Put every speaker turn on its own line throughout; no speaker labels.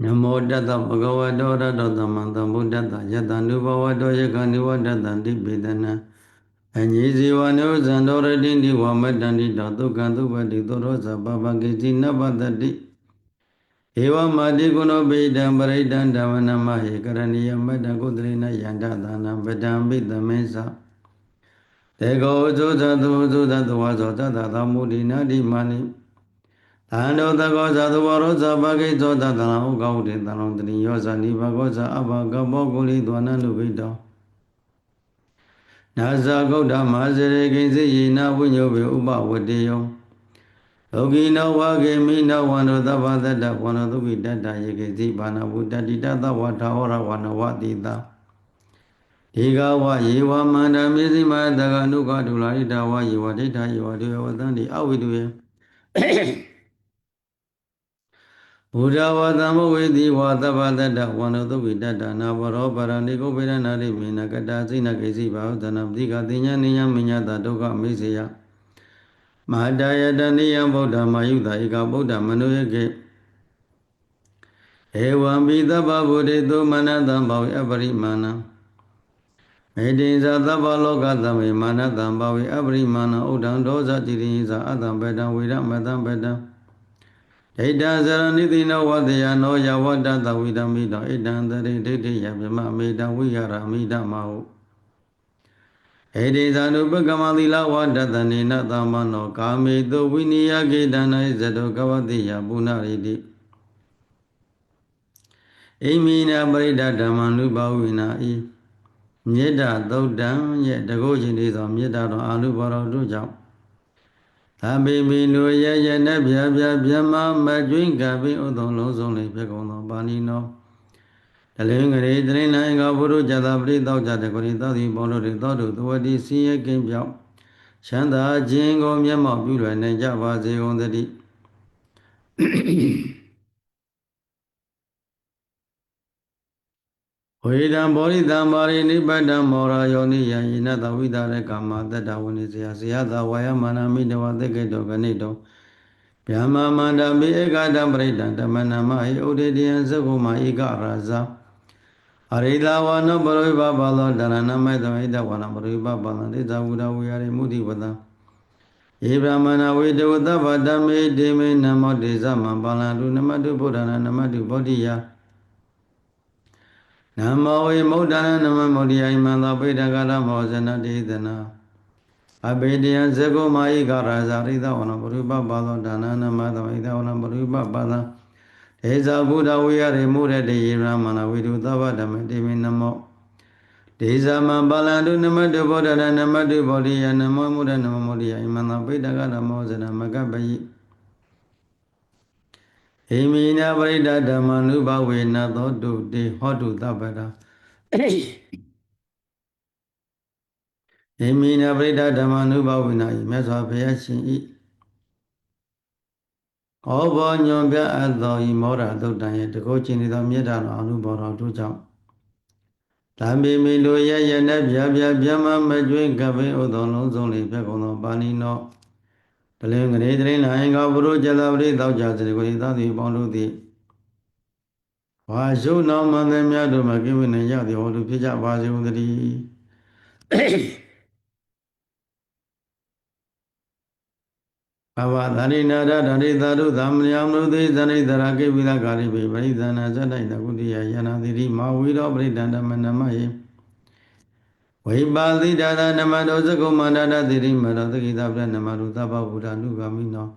နမောတတ္တဗဂဝတောရတ္တသမ္မာသမ္ဗုဒ္ဓတ္တယတန္တုဘဝတောယကနိဝတ္တတံတိပေတနာအညေဇေဝနုဇန္တောရတိတိဝမတ္တန္တိတောဒုက္ခံသုပတိသောရောဇပပကိစီနပတ္တိဧဝမာတိကုဏေပိတံပရိဒံဓမ္မနမဟေကရဏီယမတ္တကုသရေနယန္တသာနံပဒံပိသမေသတေကောဇုဇသုဇုဇသဝဇောတတသမုဒိနာတိမာနိ အန္တောတကောဇသဝရောဇပကိသောတတံဥကောတေတံလုံးတတိယောဇနိဘကောဇအဘကဘောကုလိသောနနုဘိတောနာဇဂௌတမဟာစရေကိစီယေနဝိညုဘေဥပဝတေယောလောကိနောဝကေမိနောဝန္တောသဗ္ဗတတ္တဝန္တောသုခိတတ္တယေကေစီဘာနာဘုတ္တတိတသဝထာဝရဝနဝတိတာဧကဝယေဝမန္တမေဇိမတကနုကဒုလာဣတဝယေဝဒိဋ္ဌယေဝဒေဝသန္တိအဝိတုယေ ဘုရားဝါသမဝေတိဝါသဗ္ဗတတ္တဝန္တောသုခိတတ္တနာဘရောပရဏိကိုပေရဏရိမေနကတာစိနကေစီဘာဝဒနာပတိကတိညာနိယမညတာဒုက္ခမိစေယမဟာတယတနိယဗုဒ္ဓမာယုတာဧကဗုဒ္ဓမနုယကေဧဝံပိသဗ္ဗဗုဒိတောမနတံဘောအပရိမာဏမေတိဇာသဗ္ဗလောကသမေမာနတံဘောအပရိမာဏဥဒံဒောဇတိရိဇာအတံပတံဝိရမတံပတံ ဒိဋ္ဌဇရဏိတိနောဝတ္တယနောယဝတ္တသဝိဓမိတောဣဒံတရိဒိဋ္ဌိယဗမမေတံဝိရရမိဓမ္မဟုဧတိဇာနုပကမသီလဝတ္တတနေနသမ္မနောကာမေတုဝိနိယကေတနာဣဇတောကဝတိယပုဏ္ဏရိတိအိမိနာပရိဒဓမ္မနုဘဝိနာဤမေတ္တာသုတ်တံရဲ့တကုရှင်ဒီသောမေတ္တာတော်အာနုဘောတော်တို့ကြောင့် သဗ္ဗေမိလိုရရနဲ့ပြပြပြမမကျွင်းကပိဥသုံလုံးစုံလေးဖြစ်ကုန်သောပါဏိနောတလင်းကလေးတရင်နိုင်ကဘုရုဇတာပရိတောက်ကြတဲ့ကိုရိသောတိဘောလို့တွေသောတုသဝတိစည်းရကင်းပြောင်းချမ်းသာခြင်းကိုမျက်မှောက်ပြုလွယ်နိုင်ကြပါစေကုန်သတည်း ဝေဒံဘောရိတံမာရိနိဗ္ဗတံမောရာယောနိယယိနတဝိတာရကာမတတ္တဝနိဇယဇယသဝါယမာနမိတဝသက္ကေတောဂနိတောဗျာမမန္တမိဧကတံပရိဒံဓမ္မနမဟိဥဒေတယံသကုမဧကရာဇာအရိဒဝနပရိပပါလောတရဏမေသမိတဝနပရိပပါလံတိသဝုဒဝေယရိမုဒိဝတံဧဗြဟ္မဏဝေတဝတ္တဗတမေဒေမေနမောတေသမံပါလံတုနမတုဗုဒ္ဓနာနမတုဗောဓိယ နမောဝေမုဒ္ဒနာနမမုဒိယိမန္တပိဋကရမောဇနတိသနာအဘေတယဇဂုမာယိကရာဇာရိသဝနပရိပပါသောဒါနနမသဝိသဝနပရိပပါသဒေဇာဘုဒ္ဓဝိယရေမုရတေယေရမဏဝိတုသဗ္ဗဓမ္မတိမိနမောဒေဇာမပါလန္တုနမတုဗောဓရနမတုဗောဓိယနမောမုဒနမမုဒိယိမန္တပိဋကရမောဇနမကပယိ ဣမိနာပရိဒဓမ္မနုဘဝေနသောတုတေဟောတုတပ္ပတာဣမိနာပရိဒဓမ္မနုဘဝေနဤမြတ်စွာဘုရားရှင်ဤဩဘောညွန်ပြအပ်သောဤမောရသုတ်တံရဲ့တကုတ်ချင်းသောမေတ္တာတော်အနုဘောတော်တို့ကြောင့်တံပေမီလိုရရနဲ့ပြပြပြမမကျွင်းကပိဥသောလုံးစုံလေးဖြစ်ကုန်သောပါဏိနော တလင်္ဂရေတရင်လာင်္ဂဘုရုဇလပရိသောကြစရိကိုသာတိပေါင်းတို့သည်ဝါရှုနောင်မန္တမြတ်တို့မှာကိဝိနေရသည်ဟောသူဖြစ်ကြပါစေကုန်သတည်းဘဝသရိနာရဓရိသာရုသမဏယမနုသိဇဏိတရာကိဝိသကာရိပိပရိသနာဇတ္တိုင်တကုတိယယနာတိရိမဝီရောပရိဒန္တမနမယေ ဝိပါတိဒါသနမတောသကုမန္တတတိရိမတောသကိတပရနမရုသဗ္ဗဗုဒ္ဓနုဂမိနော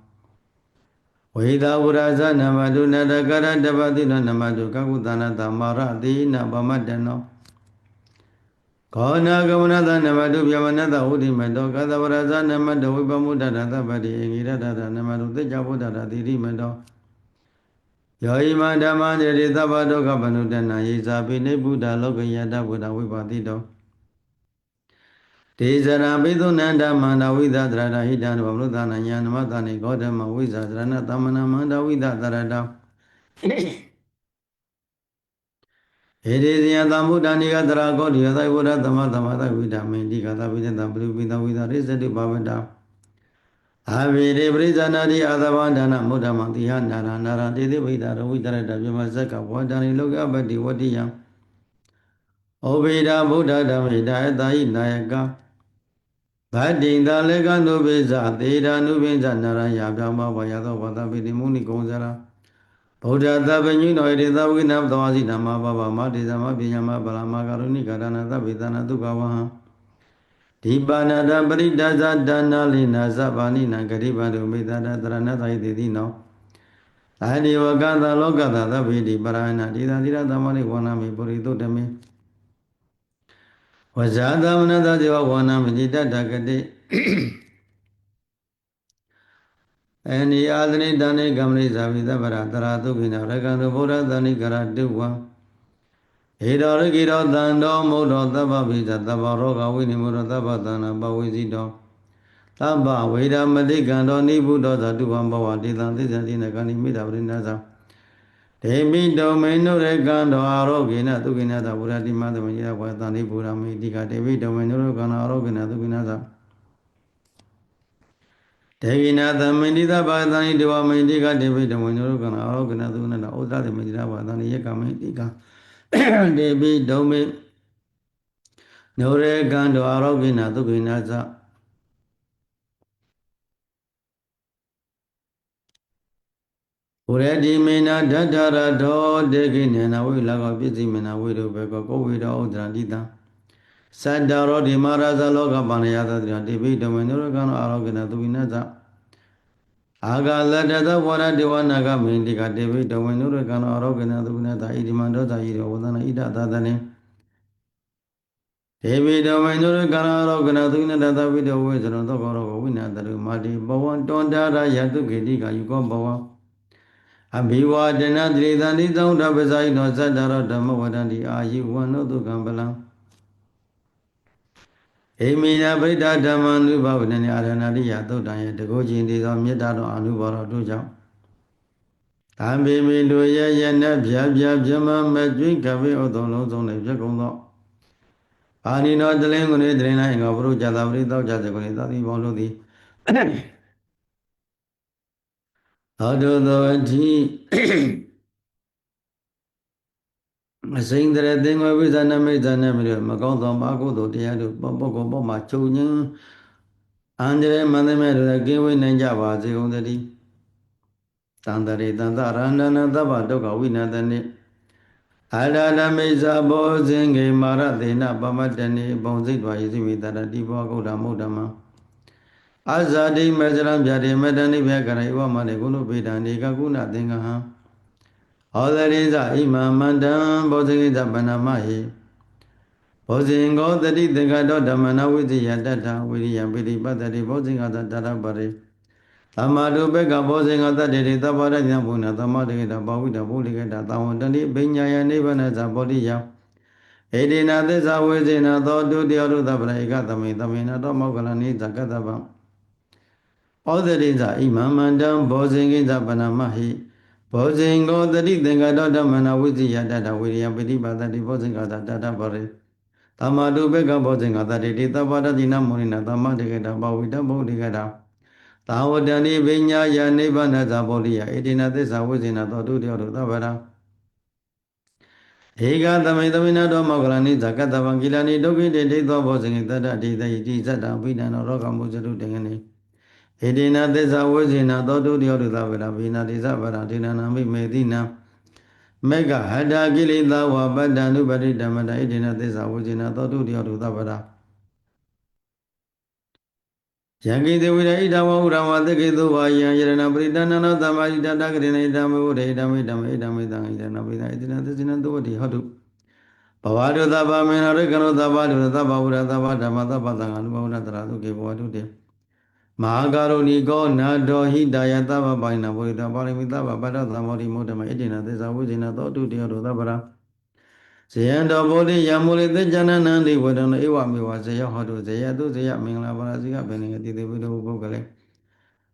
ဝိသာဝရဇနမတုနတကရတပတိနနမတုကကုသနာတမရတိနဗမတနောခောနာကမနတနမတုပြမနတဝုဒိမတောကသဝရဇနမတဝိပမုဒ္ဒတသဗ္ဗတိဧကိရတတနမတုသေကြဗုဒ္ဓတတိရိမတောယောဣမဓမ္မတေရိသဗ္ဗဒုက္ခပနုတနာယေဇာပိနေဗုဒ္ဓလောကယတဗုဒ္ဓဝိပါတိတော ဒေဇရာပိသုနန္ဒမန္တဝိသသရတဟိတံဘမလုသနာညာနမတနိဂောတမဝိဇာသရဏသမဏမန္တဝိသသရတဧဒေဇယသမုဒ္ဒနိကသရကောတိယသိဝရသမသမသဝိဓမေတိကသပိတံပရိပိတဝိသရိစတိဘဝတအာဝေရေပရိဇာနာတိအာသဗန္ဒနာမုဒ္ဓမံတိဟနာရနာရတေတိဝိတာရဝိတရတပြမဇက်ကဝတ္တနိလောကပတိဝတ္တိယံဩဗေဒဗုဒ္ဓဓမ္မေတာယတာယိနာယက ဗတ္တိတလေကနုပိဇသေဒာနုပိဇနာရယပြောင်းမဝါယသောဝတ္တပိတိမုနိကုံဇရာဗုဒ္ဓသဗ္ဗညုနောဣတိသဝိနသဝစီဓမ္မဘဘမတေသမပညာမဗလာမကရုဏိကရဏသဗ္ဗေသနာဒုက္ခဝဟံဒီပါဏတပရိဒဇဒါနာလိနာသဗ္ဗာနိနံဂရိပန္တုမေတ္တာတရဏသာယတိတိနောအာဒီဝကသလောကသသဗ္ဗေတိပရဏတိသာတိရသမရိဝနာမိပုရိသုတမေ ဝဇာသမနတဇေဝဝနာမတိတတကတိအနိအာသနိတဏိကမ္မလိဇာဝိသဗ္ဗရတရာသုခိနရကံသုဗုဒ္ဓသနိကရတုဝံဧတော်ရကိရောတံတော်မုဒ္ဒောသဗ္ဗပိသသဗ္ဗရောဂဝိနိမုရောသဗ္ဗသနာပဝိဇိတောသဗ္ဗဝေဒမတိကံတော်နိဗုဒ္ဓသတုဝံဘဝတေတံသစ္ဆတိနကဏိမိတာပရိနာသ ဒေမိတောမေနုရကံတော်အာရောဂေနသုခိနသဗုဒ္ဓတိမသမယေဝသန္တိဘူရမိတိကဒေမိတောမေနုရကံအာရောဂေနသုခိနသဒေဝိနာသမင်တိသဘာသန္တိဒေဝမိတိကဒေမိတောမေနုရကံအာရောဂေနသုခိနသဩဇတိမိတိသဘာသန္တိယကမိတိကဒေပိဒုံမေနုရေကံတောအာရောဂိနာသုခိနာသ ဘုရတိမေနာဓတ္တရတောတေခိနေနဝိလကောပစ္စည်းမေနာဝိရုဘေကောကိုဝိတောဥဒ္ဒရာတိတံသတ္တရောဒီမာရဇလောကပန္နယသတ္တရာတိပိဓမ္မေနုရကံအာရောဂိနာသုခိနာသအာဂလတ္တသဝရဒေဝနာဂမိန်တိကတေပိဓမ္မေနုရကံအာရောဂိနာသုခိနာသဣတိမန္တောသာယိရောဝဒနာဣဒသသနေဒေဝိဓမ္မေနုရကံအာရောဂိနာသုခိနာတသဝိတဝေဇရသောကောရောဝိနာတရုမာတိဘဝံတောန္တာရယတုခေတိကယုကောဘဝံ အဘိဝဒနာတိသန္တိသောတပဇာယိနောသတ္တရောဓမ္မဝဒန္တိအာယိဝန္နောတုကံပလံဧမိနာပရိဒဓမ္မနုဘဝနေအာရဏတိယသုတ်တံရဲ့တကုချင်းဒီသောမေတ္တာတော်အနုဘောတော်တို့ကြောင့်သံပေမိတို့ရဲ့ယနေ့ဗျာဗျာဗျမမကျွိကဝေဥသုံလုံးစုံနဲ့ပြက်ကုန်သောအာနိနောတလင်းကိုနေတရင်လိုက်ငါဘုရုဇာတာပရိသောကြစေကိုနေသာတိဘောလို့သည် သောတုသောအထိအစိမ့်တဲ့သင်္ဃဝိဇာနမိတ်ဇာနမိတ်မကောင်းသောမာကုသိုလ်တရားတို့ပုဂ္ဂိုလ်ပေါ်မှာချုပ်ငင်းအန္တရာယ်မန္တမဲတို့ကင်းဝေးနိုင်ကြပါစေကုန်သတည်းတန္တရေတန္တရဏနသဗ္ဗဒုက္ခဝိနတနိအာရဏမိစ္ဆာဘောဇင်ဂေမာရသေနပမတ္တနိဘုံစိတ်တော်ယသိမိတရတိဘောဂုဒ္ဓမုဒ္ဓမံ အဇာတိမေဇရံဗျာတိမတနိဘေကရေဝမနေကုဏုပေတံနေကကုဏသင်္ကဟံဟောသရိဇဣမမန္တံဘောဇိကိသဗန္နမဟိဘောဇင်ကောတတိသင်္ကတောဓမ္မနာဝိဇိယတတ္ထဝိရိယပိတိပတ္တိဘောဇင်ကတတရပရိသမ္မာတုဘေကဘောဇင်ကတတ္တိသဗ္ဗရညဘုနာသမ္မာတေကတဘာဝိတဘုလိကတသဝန္တတိပညာယနိဗ္ဗာန်ဇာဘောတိယဧဒေနာသစ္စာဝေဇေနာသောတုတယောတုသဗ္ဗရေကသမေသမေနာတောမောကလနိဇကတ္တဗံ ဩဒရိဇာဣမမန္တံဘောဇင်ကိဇဗနမဟိဘောဇင်ကိုတတိသင်္ကတောဓမ္မနာဝိဇိယတတဝိရိယပတိပါတတိဘောဇင်ကတတတပရိသမ္မာတုဘေကဘောဇင်ကတတိတိသဗ္ဗတတိနမောနိနာသမ္မာတေကတဘဝိတဘုဒ္ဓိကတသာဝတ္တနိပညာယနိဗ္ဗာန်ဇာဘောဓိယဣတိနာသစ္စာဝိဇိနာသောတုတယောတုသဗ္ဗရာဧကသမိသမိနာတောမောကလနိဇကတ္တဗံကိလနိဒုက္ခိတေဒိသောဘောဇင်ကိတတ္တတိတိတိဇတ္တပိဏံရောဂမုဇတုတေငနေ ဣတိနာသစ္စာဝိဇိနာသောတုတယောတုသဗ္ဗရာဘိနာတိသဗ္ဗရာဒိနာနာမိမေတိနာမေကဟတာကိလေသာဝပတ္တနုပတိဓမ္မတာဣတိနာသစ္စာဝိဇိနာသောတုတယောတုသဗ္ဗရာယံကိသေဝိရဣဒဝဥရဝသကေသောဝါယံယရဏပရိဒဏနောသမ္မာဣတတကရေနဣဒမေဝရေဣဒမေဓမ္မေဣဒမေသံဣဒနာပိသဣတိနာသစ္စိနသောဝတိဟောတုဘဝတုသဗ္ဗမေနရကနောသဗ္ဗတုသဗ္ဗဝရသဗ္ဗဓမ္မသဗ္ဗသံဃာနုဘဝရတရာသုကေဘဝတုတေ မဟာကာရုဏီကောနာတော်ဟိတယသဗ္ဗပိုင်နာဘုရိတပါရမီသဗ္ဗပတ္တသမ္မောတိမုဒ္ဓမဣတိနာသစ္စာဝိဇိနာသောတုတယောတုသဗ္ဗရာဇယံတော်ဘောဓိယမူလိသေဇနနန္တိဝဒံဧဝမေဝဇယဟောတုဇယတုဇယမင်္ဂလာပါရဇိကဘေနိအတိတေဝိတဝပုဂ္ဂလေ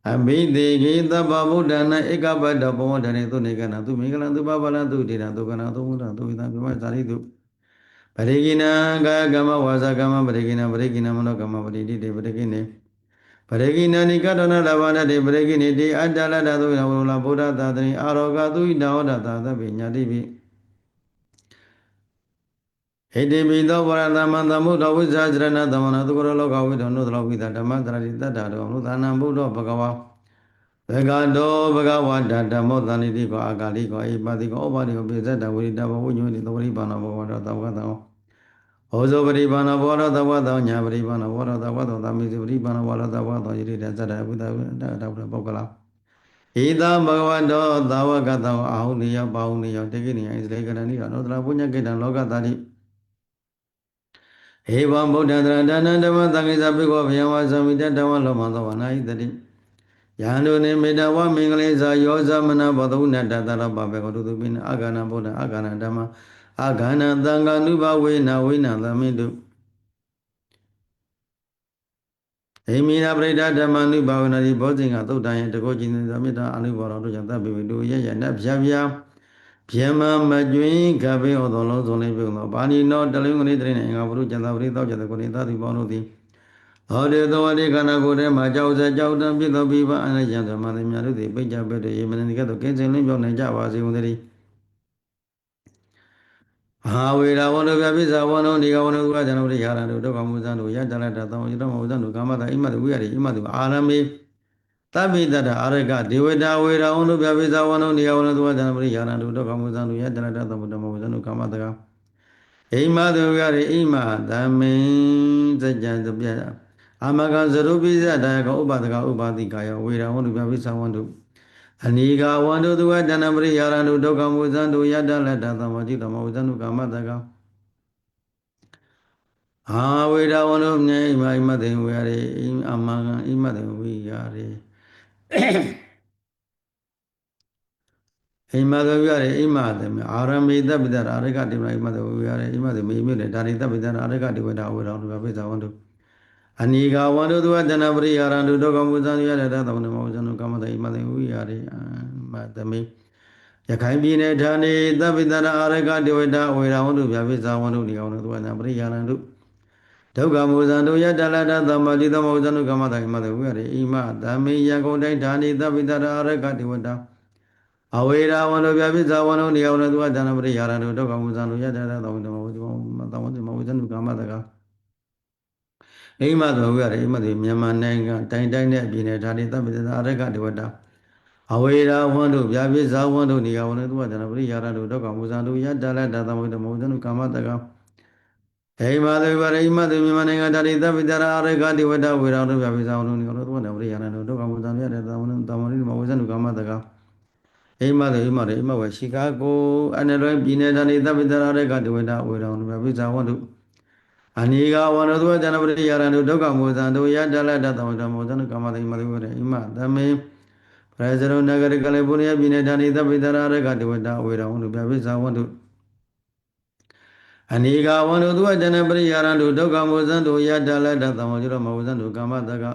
အဘိသေကိသဗ္ဗဗုဒ္ဓနာဧကပတ္တဘောဓနေသုနေကနာသူမင်္ဂလံသူပပလံသူဒေနာသူကနာသူမုဒ္ဒသူဝိသံပြမဇာတိတုပရိကိနာကာကမ္မဝါစာကမ္မပရိကိနာပရိကိနာမနောကမ္မပရိတိတေပရိကိနေ ပပရိကိနာနိကတောနလဘာနတေပရိကိနိတိအတ္တလတ္တသုနဝရလဗုဒ္ဓသာသနိအာရောဂသုိတဟောတသာသဗ္ဗညာတိပိဣတိပိသောဗရသမံသမုဒ္ဓဝိဇ္ဇာကြရဏသမဏသုကရောလောကဝိဒောနုသလောဝိသဓမ္မတရတိတတ္တတောနုသနံဗုဒ္ဓဘဂဝါဘဂတောဘဂဝါတဓမ္မောသန္တိကောအာဂါလိကောအိပါတိကောဩပါတိကောပိဇ္ဇတဝိရိတဘဝိညုတိသဝရိပါဏဘဂဝတောသဝကတော ဟောဇောပရိပါဏဘောရသဝတောညာပရိပါဏဘောရသဝတောသမိစုပရိပါဏဘောရသဝတောယိရိတဇတဝိတဝိတတဝပုဂ္ဂလာဣဒံဘဂဝတောသဝကတောအာဟုနိယပါဟုနိယတေကိနိယဣသလေကရဏိရောသလပုညကေတံလောကတာတိဧဝံဗုဒ္ဓံတရဏဓမ္မသံဃိသပိကောဘယဝသမိတတဝလောမသောဝနာဟိတတိယန္တုနေမေတ္တဝမင်္ဂလိဇာယောဇမနဘောဓုနတတရပဘေကောတုပိနအာဂနာဗုဒ္ဓအာဂနာဓမ္မ အာဂနာသံဃာနုဘဝေနဝိနသမိတုဣမိနာပရိဒဓမ္မနုဘဝနာတိဘောဇင်ကသုတ်တန်ယတကောจินသမေတ္တာအနုဘောတော်တို့ကြောင့်တပ်ပိပိတုရရနဗျာဗျာဗျမမကျွင်းကပိဩသောလုံးစုံလေးပြုသောပါဏိနောတလင်းကလေးတရင်အင်္ဂါဘုရုကျန်သာပရိသောကျတဲ့ကိုယ်သာတိပေါင်းတို့သည်ဟောတေသောဝတိခန္ဓာကိုယ်ထဲမှာကြောက်စကြောက်တံဖြစ်သောပြီးပါအနိယံဓမ္မတွေများတို့သည်ပိဋကပဲ့တွေယေမနတိကဲ့သို့ကင်းစင်လင်းပြောင်းနိုင်ကြပါစေကုန်သတည်း အာဝေရဝန္တုပြပိစ္ဆာဝန္တုဒီကဝန္တုကဇနဝတိဟာရတုဒုက္ခမုဇံတို့ယတလတ္တသံဝိတမုဇံတို့ကာမတာအိမတုဝိရတိအိမတုအာရမေတပိတတအာရကဒေဝတာဝေရဝန္တုပြပိစ္ဆာဝန္တုဒီကဝန္တုကဇနဝတိဟာရတုဒုက္ခမုဇံတို့ယတလတ္တသံဝိတမုဇံတို့ကာမတကအိမတုဝိရတိအိမသမေစัจ j ံသပြအာမကဇရုပိဇတာကဥပဒကဥပါတိကာယဝေရဝန္တုပြပိစ္ဆာဝန္တု အနိကဝန္တုသူဝတဏပရိယာရန္တုဒုက္ခမုဇံတုယတလတ္တသမ္မတိတမုဇံတုကာမတကအာဝေဒဝန္တုမြေဣမဣမတေဝေရဣအမကံဣမတေဝေရဣမတေဝေရဣမတေမအာရမေတပိတရာရကတိမဣမတေဝေရဣမတေမေမြလေဒါရိတပိတရာရကတိဝေဒဝေရောတုပိဇဝန္တု အနိကဝန္တုသူဝတဏပရိယာရန္တုဒုက္ခမုဇံရတတသမ္မမောဇံတုကာမတေဣမတေဝေရဣမတမေယခိုင်ပြည်နယ်ဌာနေသဗ္ဗတရအာရကတိဝေဒဝေရဝန္တုပြပိဇဝန္တုဒီကောင်တုဝတဏပရိယာရန္တုဒုက္ခမုဇံတို့ယတလတသမ္မာတိသမုဇံတို့ကမ္မတကိမတေဝိရိဣမသမေယကုံတိုင်းဌာနိသဗ္ဗိတရာရကတိဝတ္တအဝေရာဝန္တောပြပိဇာဝန္တောနေယဝန္တောသူဝတ္တနာပရိယာရတို့ဒုက္ခမုဇံတို့ယတလသမ္မာသမုဇံသမုဇံမုဇံတို့ကမ္မတက အိမသောဝိရိဣမတိမြန်မာနိုင်ငံတိုင်းတိုင်းနဲ့ပြည်နယ်ဌာနိသဗ္ဗိတရာရကတိဝတ္တအဝေရာဝန္တုပြပိဇာဝန္တုနေယဝန္တောသူဝတ္တနာပရိယာရတို့ဒုက္ခမုဇံတို့ယတလတသမုဇံမုဇံတို့ကမ္မတကအိမသေဝရိမသေမြန်မာနိုင်ငံတာရိသဗ္ဗတရာအရကတိဝတ္တဝေရောတို့ပြပိသံတို့နိရောသောနဝရိယနာတို့ဒုက္ခမုသံရတဲ့သမဏသမဏိမဝဇ္ဇနုကမတကအိမသေအိမရေအိမဝရှိကာကိုအနလွယ်ပြည်နယ်တာရိသဗ္ဗတရာအရကတိဝတ္တဝေရောတို့ပြပိသံဝတ္တု အနိကဝန္တုသောဇနပရိယာရတို့ဒုက္ခမုသံတို့ယတလတသမဏမောဇနုကမတိမသေဝရေအိမသမေပရဇရုနဂရကလေပုရိယပြည်နယ်တာရိသဗ္ဗတရာအရကတိဝတ္တဝေရောတို့ပြပိသံဝတ္တုအနိကဝန္တုသူအတနပရိယာရတုဒုက္ခမောဇံတုယတလတ္တသမ္မောဇရောမောဇံတုကာမတက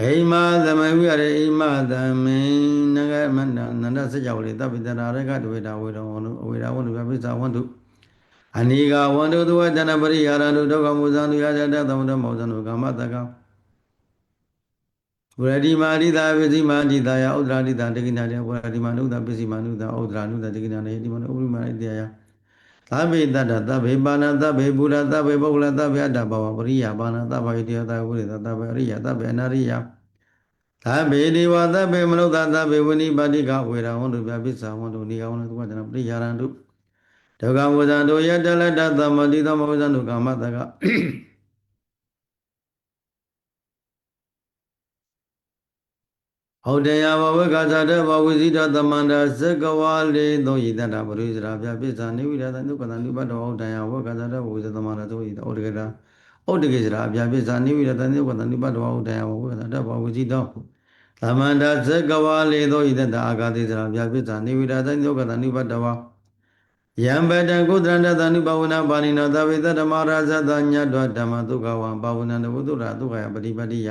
အိမသမဝိရအိမသမင်နဂမန္တနန္ဒစကြဝဠာတပိတရာရကတဝေတာဝေရဝန္တုအဝေရဝန္တုပြပိစ္ဆဝန္တုအနိကဝန္တုသူအတနပရိယာရတုဒုက္ခမောဇံတုယတတ္တသမ္မောမောဇံတုကာမတကဝရဒီမာရိတာပစ္စည်းမာတိတာယဥဒရာတိတာတကိနာတေဝရဒီမာနုတာပစ္စည်းမာနုတာဥဒရာနုတာတကိနာနေဒီမနဥပရိမာရိတယ သဗ္ဗေတတ္တသဗ္ဗေပါဏသဗ္ဗေဘူရသဗ္ဗေပုဂ္ဂလသဗ္ဗေအတ္တဘဝပရိယပါဏသဗ္ဗေတေယသဝိရသဗ္ဗေအရိယသဗ္ဗေအနာရိယသဗ္ဗေဒေဝသဗ္ဗေမနုဿသဗ္ဗေဝိနိပါတိကဝေရဝန္တုပြပိစ္ဆာဝန္တုနိကဝန္တုသုဝတ္တနာပရိယာရန္တုဒုက္ခဝဇံတို့ယတလတ္တသမ္မတိသမဝဇံတို့ကာမတက ဟုတ်တရားဘဝကသာတဘဝိဇိတသမန္တာဇဂဝါလေသောယိတတပရိစရာပြပိစ္ဆာနိဝိရတနုကတနုပတ္တဟုတ်တရားဘဝကသာတဘဝိဇိတသမန္တာသောယိတဩတကတာဩတကေစရာပြပိစ္ဆာနိဝိရတနုကတနုပတ္တဟုတ်တရားဘဝကသာတဘဝိဇိတသမန္တာဇဂဝါလေသောယိတတအာဂတိစရာပြပိစ္ဆာနိဝိရတနုကတနုပတ္တဝယံပတံကုသရဏတနုဘဝနာပါဏိနောသဗ္ဗေတဓမ္မရာဇတညတ်တော်ဓမ္မဒုက္ခဝံပါဝနံတဝုဒ္ဓရာဒုက္ခယပฏิပတ္တိယ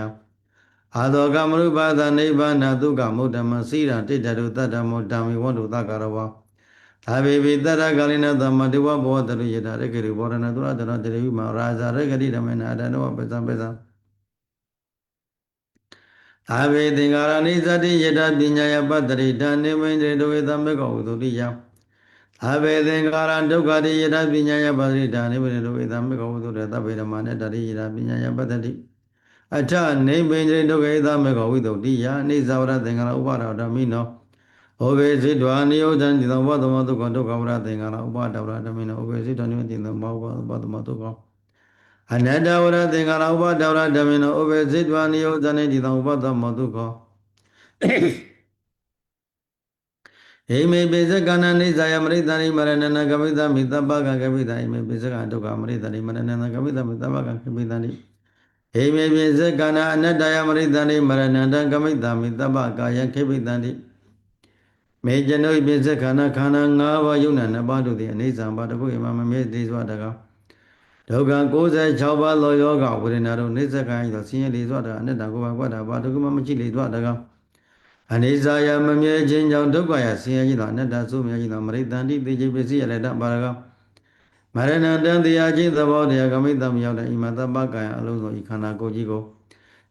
အာသောကမရုပါဒနိဗ္ဗာန်ဒုက္ခမုဒ္ဓမစိရတိတ္တရုတတ္တမောဓမ္မိဝန္တုသက္ကရဝအဘေဘိတရကလိနသမတေဝဘောတရိယတာရကေရိဘောရဏသုရတရတေရိမရာဇာရဂတိဓမ္မနာအတနောပဇံပဇံအဘေသင်္ကာရနိသတိယတပညာယပတ္တိဓာနေမိန်တေဒဝေသမေကောဝတုတိယအဘေသင်္ကာရဒုက္ခတိယတပညာယပတ္တိဓာနေမိန်တေဒဝေသမေကောဝတုတေသဗ္ဗေဓမ္မနေတရိယတပညာယပတ္တိ အထနေမိန်တေဒုက္ခေသမေကောဝိတုတိယအိဇဝရသင်္ကာရဥပါဒဓမ္မိနောဩဘေစိတဝနိယောဇံတိသောဘောဓမဒုက္ခဒုက္ခဝရသင်္ကာရဥပါဒဝရဓမ္မိနောဩဘေစိတဝနိယောတိသောဘောဘောဓမဒုက္ခအနတ္တဝရသင်္ကာရဥပါဒဝရဓမ္မိနောဩဘေစိတဝနိယောဇံတိသောဘောဓမဒုက္ခဟိမေပိစကနာနိဇာယမရိတ္တိမရဏနကမိတမိတပ္ပကကမိတဟိမေပိစကဒုက္ခမရိတ္တိမရဏနကမိတမိတပ္ပကကမိတတိ ဟိမေပိစကနာအနတ္တယမရိတ္တိမရဏနကမိတမိတပ္ပကာယခိမိတတိမေဇနုပိစခန္ဓာခန္ဓာ၅ပါးယုံနာနှစ်ပါးတို့သည်အိဋ္ဌံပါတခုအမမမေသေးစွာတကားဒုက္ခ96ပါးသောယောဂဝေဒနာတို့နေစကံဤသောဆင်းရဲလေးစွာတကားအနတ္တကိုယ်ပါကွက်တာဘာတခုမှမရှိလေးစွာတကားအနိစ္စယမမြဲခြင်းကြောင့်ဒုက္ခယဆင်းရဲခြင်းသောအနတ္တဆိုမြဲခြင်းသောမရိတန္တိသိခြင်းပစ္စည်းရလက်တပါရက မရဏတန်တရားချင်းသဘောတရားကမိတ္တမရောက်တဲ့ဣမတပကံအလုံးစုံဤခန္ဓာကိုယ်ကြီးကို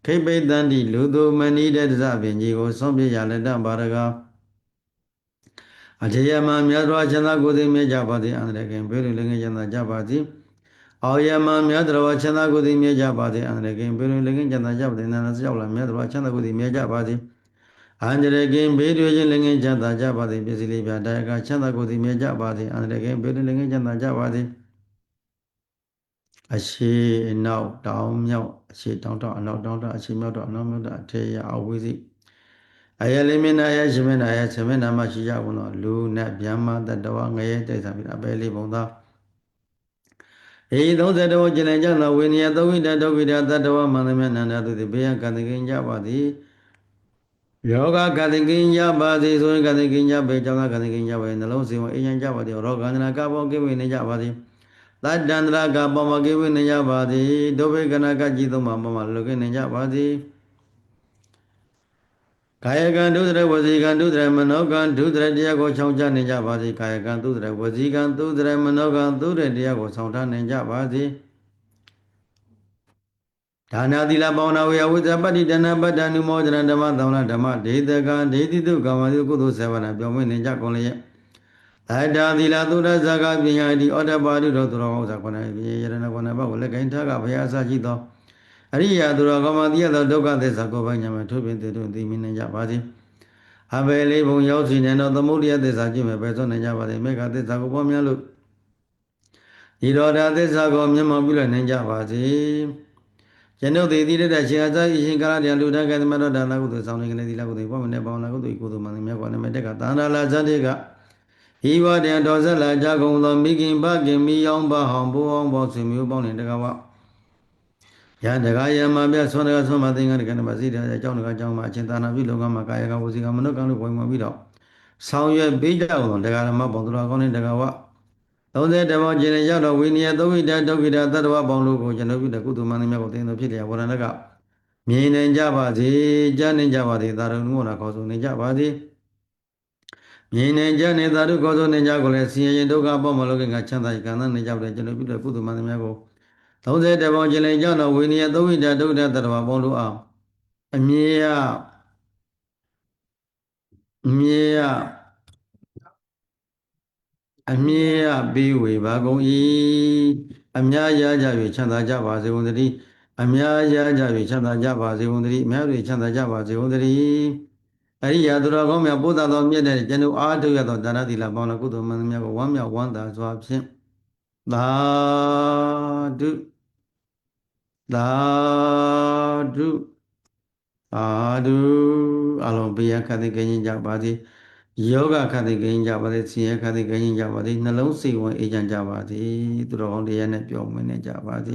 ခိပိတန္တိလူသူမဏိတဲ့တစပင်ကြီးကိုဆုံးပြရလက်တပါရကအထေယမမြတ်စွာချမ်းသာကိုယ်သိမြဲကြပါသည်အန္တရကင်ဘေးလူလည်းငယ်ချမ်းသာကြပါသည်အောယမမြတ်တော်ချမ်းသာကိုယ်သိမြဲကြပါသည်အန္တရကင်ဘေးလူလည်းငယ်ချမ်းသာကြပါသည်နာနာကြောက်လာမြတ်တော်ချမ်းသာကိုယ်သိမြဲကြပါသည် အန္တရကင်ဘေးတွေချင်းလည်းငယ်ချမ်းသာကြပါသည်ပစ္စည်းလေးပြတရားကချမ်းသာကိုယ်သိမြဲကြပါသည်အန္တရကင်ဘေးလူလည်းငယ်ချမ်းသာကြပါသည်အရှိအနောက်တောင်မြောက်အရှိတောင်တောင်အနောက်တောင်တောင်အရှိမြောက်တောင်အနောက်မြောက်တောင်အထေရအဝိဇိအယလိမင်းနာယရှင်မနာယရှင်မနာမရှိကြဘူးနော်လူနဲ့ဗျမတတဝငရဲတိုက်စားပြီးအပဲလေးပုံသားဧ30တောကျင်ကြသောဝိနည်းသဝိတတောဝိတတတဝမန္တမနန္ဒသူတိဘေယကတိကင်ကြပါသည် ယောဂကတိကင်ကြပါသည်ဆိုရင်ကတိကင်ကြပေကြောင့်ကတိကင်ကြပါနှလုံးစင်ဝအိယံကြပါသည်ရောဂန္ဒနာကဘောကိဝိနေကြပါသည်တတ္တန္တရာကပမကိဝိနေကြပါသည်ဒုဗေကနာကကြည်သုံးမှာမမလုကိနေကြပါသည်ကာယကံဒုစရဝစီကံဒုစရမနောကံဒုစရတရားကိုခြောင်ချနေကြပါစေကာယကံဒုစရဝစီကံဒုစရမနောကံဒုစရတရားကိုဆောင်ထားနေကြပါစေ ဒါနာသီလပေါနာဝေယဝိဇ္ဇပတ္တိတဏပတ္တနုမောဒနာဓမ္မသံဃာဓမ္မဒေတကံဒေတိတုကမ္မတိကုသိုလ်ဆေဝနာပြောင်းမနေကြကုန်လျက်အတ္တာသီလသုဒ္ဓဇာကပညာတိဩတ္တပါတိတော်သူတော်ကောင်းစားခொနပြေယရဏခொနဘဝလက်ကင်ထကဘုရားအစရှိသောအရိယာသူတော်ကောင်းမှသိရသောဒုက္ခသစ္စာကိုယ်ပိုင်ညာမှာထုတ်ပြင်တည်တို့သိမြင်နိုင်ကြပါစေအဘယ်လေးဘုံရောက်စီနေသောသမုဒိယသစ္စာကြည့်မယ်ပဲသွနိုင်ကြပါစေမေဃသစ္စာကိုပွားများလို့ဤတော်တာသစ္စာကိုမျက်မှောက်ပြုလိုက်နိုင်ကြပါစေ ယနေ့တည်တည်တဲ့ရှင်အစာအရှင်ကာလတရားလူတန်းကသမတော်ဒါနကုသိုလ်ဆောင်နေကနေသီလကုသိုလ်ပွားမနေပေါင်းနာကုသိုလ်ကုသိုလ်မှန်မြတ်ကွာနမတက်ကတန္တလာဇတ်တွေကဤဝတ္တတော်ဆက်လာကြကုန်သောမိခင်ဘခင်မိယောင်ဘဟောင်းဘိုးအောင်ဘောဆွေမျိုးပေါင်းနေတကဝယတကာယမပြဆွမ်းတကဆွမ်းမသိငါတကနမစီတဲ့အကြောင်းတကအကြောင်းမှာအချင်းသာနာပြုလောကမှာကာယကဝစီကမနုကံလို့ဝင်ဝင်ပြီးတော့ဆောင်ရွက်ပေးကြအောင်တကာရမပေါင်းသူတော်ကောင်းတဲ့တကာဝ 30တဘောကျင်ရောက်တော့ဝိနည်းသုဝိတဒုက္ခိတသတ္တဝပေါင်းလို့ကိုကျွန်တော်ပြုတဲ့ကုသိုလ်မှန်သမျှကိုသင်တော်ဖြစ်လျက်ဝရဏကမြင်နိုင်ကြပါစေကြားနိုင်ကြပါစေသာရုံငုံနာခေါ်ဆိုနေကြပါစေမြင်နိုင်ကြနေသာဓုခေါ်ဆိုနေကြကိုလည်းဆင်းရဲဒုက္ခပေါ့မလို့ကချမ်းသာကံသနေကြတဲ့ကျွန်တော်ပြုတဲ့ကုသိုလ်မှန်သမျှကို30တပေါင်းကျင်လည်ကြောင့်တော့ဝိနည်းသုဝိတဒုက္ခတတ္တဝပေါင်းလို့အောင်အမြဲရအမြဲရ အမြဲရပြီးဝေပါကုန်၏အများရကြ၍ချမ်းသာကြပါစေဝန်တည်းအများရကြ၍ချမ်းသာကြပါစေဝန်တည်းအများတွေချမ်းသာကြပါစေဝန်တည်းအရိယာသူတော်ကောင်းများပို့သသောမြတ်တဲ့ကျွန်ုပ်အားထုတ်ရသောဒါနသီလပေါင်းသောကုသိုလ်မှန်သမျှကိုဝမ်းမြောက်ဝမ်းသာစွာဖြင့်သာဓုသာဓုသာဓုအလုံးဘေးရခတ်သိကင်းကြပါစေ ယောဂခတ်သိကင်းကြပါစေဆင်းရဲခတ်သိကင်းကြပါစေနှလုံးစိတ်ဝင်အေးချမ်းကြပါစေသူတော်ကောင်းတရားနဲ့ပြောင်းမနေကြပါစေ